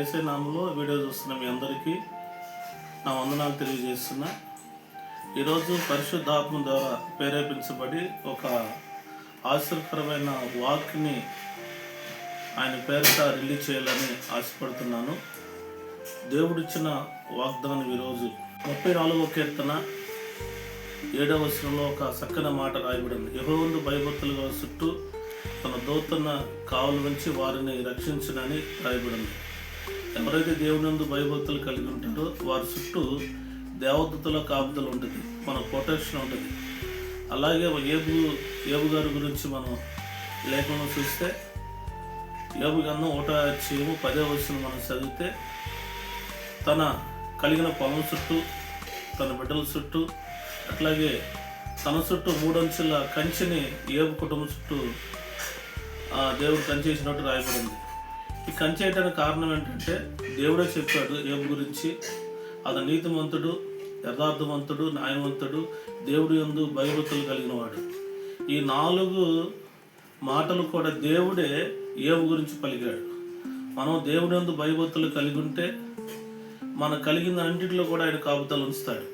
ఏసే నామంలో వీడియో చూస్తున్న మీ అందరికీ నా వందనాలు తెలియజేస్తున్నా. ఈరోజు పరిశుద్ధాత్మ ద్వారా ప్రేరేపించబడి ఒక ఆశ్చర్యకరమైన వాక్ని ఆయన పేరిట రిలీజ్ చేయాలని ఆశపడుతున్నాను. దేవుడిచ్చిన వాగ్దానం ఈరోజు ముప్పై నాలుగో కీర్తన ఏడవ వచనంలో ఒక చక్కని మాట రాయబడింది. యహోవందు భయభక్తులుగా చుట్టూ తన దూతన్న కావులు నుంచి వారిని రక్షించనని రాయబడింది. ఎవరైతే దేవునందు భయభక్తులు కలిగి ఉంటారో వారి చుట్టూ దేవదూతల కాపుదలు ఉంటుంది. మన ప్రొటెక్షన్ ఉంటుంది. అలాగే ఏబు ఏబు గారి గురించి మనం లేఖనం చూస్తే ఏబు గన్ను ఊట చేయము పదే వచ్చిన మనం చదివితే తన కలిగిన పొలం చుట్టూ తన బిడ్డల చుట్టూ అట్లాగే తన చుట్టూ మూడంచెల కంచెని ఏబు కుటుంబం చుట్టూ ఆ, దేవుడు కంచేసినట్టు రాయబడింది. ఈ కంచేయటానికి కారణం ఏంటంటే దేవుడే చెప్పాడు ఏం గురించి? అతను నీతిమంతుడు యథార్థవంతుడు న్యాయవంతుడు దేవుడు యందు భయభక్తులు కలిగిన వాడు ఈ నాలుగు మాటలు కూడా దేవుడే ఏవు గురించి పలికాడు? మనం దేవుడు ఎందు భయభక్తులు కలిగి ఉంటే మన కలిగిన అన్నింటిలో కూడా ఆయన కాపుతాలు ఉంచుతాడు.